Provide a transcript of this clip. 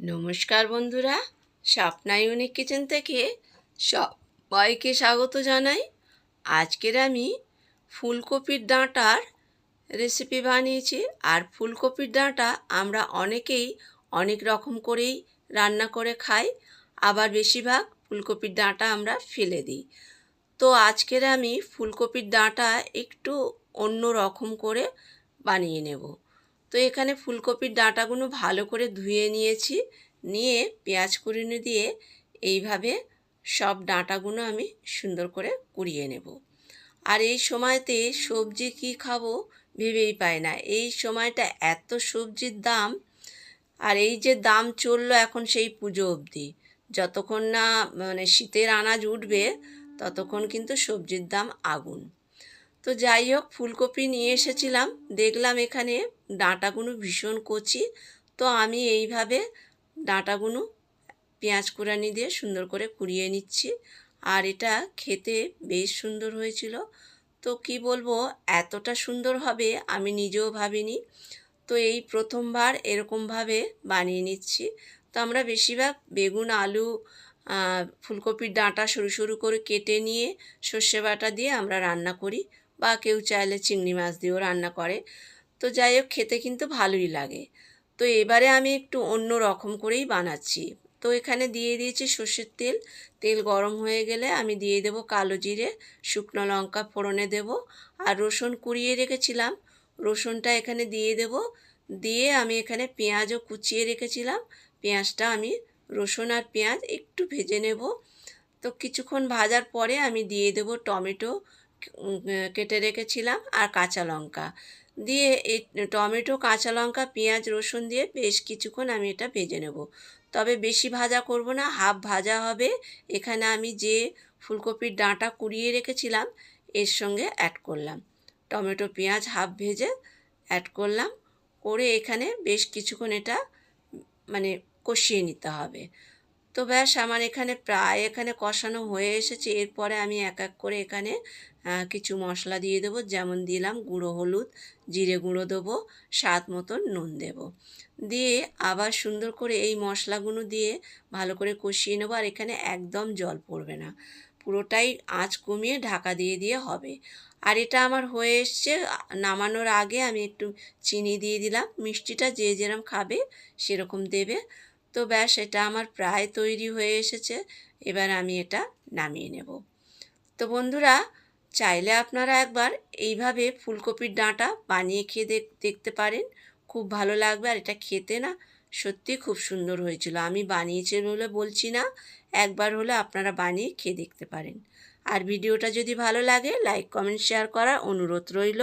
নমস্কার বন্ধুরা, Swapna unique kitchen থেকে সবাইকে স্বাগত জানাই। আজকের আমি ফুলকপির ডাঁটার রেসিপি বানিয়েছি আর ফুলকপির ডাঁটা আমরা অনেকেই অনেক রকম করেই রান্না করে খাই, আবার বেশিরভাগ ফুলকপির ডাঁটা আমরা ফেলে দিই। তো আজকের আমি ফুলকপির ডাঁটা একটু অন্য রকম করে বানিয়ে নেব। তো এখানে ফুলকপির ডাঁটাগুলো ভালো করে ধুয়ে নিয়েছি। নিয়ে পেঁয়াজ কুড়িয়ে দিয়ে এইভাবে সব ডাঁটাগুলো আমি সুন্দর করে কুড়িয়ে নেব। আর এই সময়তে সবজি কি খাব ভেবেই পাই না। এই সময়টা এত সবজির দাম, আর এই যে দাম চলল এখন সেই পুজো অবধি। যতক্ষণ না মানে শীতের আনাজ উঠবে, ততক্ষণ কিন্তু সবজির দাম আগুন। তো যাই হোক, ফুলকপি নিয়ে এসেছিলাম। দেখলাম এখানে ডাঁটাগুলো ভীষণ কচি। তো আমি এইভাবে ডাঁটাগুলো পেঁয়াজ কুড়ানি দিয়ে সুন্দর করে কুড়িয়ে নিচ্ছি। আর এটা খেতে বেশ সুন্দর হয়েছিল। তো কি বলব, এতটা সুন্দর হবে আমি নিজেও ভাবিনি। তো এই প্রথমবার এরকমভাবে বানিয়ে নিচ্ছি। তো আমরা বেশিরভাগ বেগুন, আলু ফুলকপির ডাঁটা সরু সরু করে কেটে নিয়ে সর্ষে বাটা দিয়ে আমরা রান্না করি। বা কেউ চাইলে চিংড়ি মাছ দিয়েও রান্না করে। তো যাই হোক, খেতে কিন্তু ভালোই লাগে। তো এবারে আমি একটু অন্য রকম করেই বানাচ্ছি। তো এখানে দিয়ে দিয়েছি সর্ষের তেল। তেল গরম হয়ে গেলে আমি দিয়ে দেব কালো জিরে, শুকনো লঙ্কা ফোড়নে দেব আর রসুন কুড়িয়ে রেখেছিলাম। রসুনটা এখানে দিয়ে দেব। দিয়ে আমি এখানে পেঁয়াজও কুচিয়ে রেখেছিলাম। পেঁয়াজটা আমি, রসুন আর পেঁয়াজ একটু ভেজে নেব। তো কিছুক্ষণ ভাজার পরে আমি দিয়ে দেব টমেটো কেটে রেখেছিলাম আর কাঁচা লঙ্কা। দিয়ে এই টমেটো, কাঁচা লঙ্কা, পেঁয়াজ, রসুন দিয়ে বেশ কিছুক্ষণ আমি এটা ভেজে নেব। তবে বেশি ভাজা করব না, হাফ ভাজা হবে। এখানে আমি যে ফুলকপির ডাঁটা কুড়িয়ে রেখেছিলাম, এর সঙ্গে অ্যাড করলাম। টমেটো, পেঁয়াজ হাফ ভেজে অ্যাড করলাম। করে এখানে বেশ কিছুক্ষণ এটা মানে কষিয়ে নিতে হবে। তো ব্যাস আমার এখানে প্রায় এখানে কষানো হয়ে এসেছে। এরপরে আমি এক এক করে এখানে কিছু মশলা দিয়ে দেবো। যেমন দিলাম গুঁড়ো, হলুদ, জিরে গুঁড়ো দেবো, স্বাদ মতন নুন দেবো। দিয়ে আবার সুন্দর করে এই মশলাগুলো দিয়ে ভালো করে কষিয়ে নেব আর এখানে একদম জল পড়বে না। পুরোটাই আঁচ কমিয়ে ঢাকা দিয়ে দিয়ে হবে। আর এটা আমার হয়ে এসছে, নামানোর আগে আমি একটু চিনি দিয়ে দিলাম। মিষ্টিটা যে যেরম খাবে সেরকম দেবে। তো ব্যাস, এটা আমার প্রায় তৈরি হয়ে এসেছে। এবার আমি এটা নামিয়ে নেব। তো বন্ধুরা, চাইলে আপনারা একবার এইভাবে ফুলকপির ডাঁটা বানিয়ে খেয়ে দেখতে পারেন। খুব ভালো লাগবে, আর এটা খেতে না সত্যি খুব সুন্দর হয়েছিল। আমি বানিয়েছি বলে বলছি না, একবার হলে আপনারা বানিয়ে খেয়ে দেখতে পারেন। আর ভিডিওটা যদি ভালো লাগে, লাইক, কমেন্ট, শেয়ার করার অনুরোধ রইল।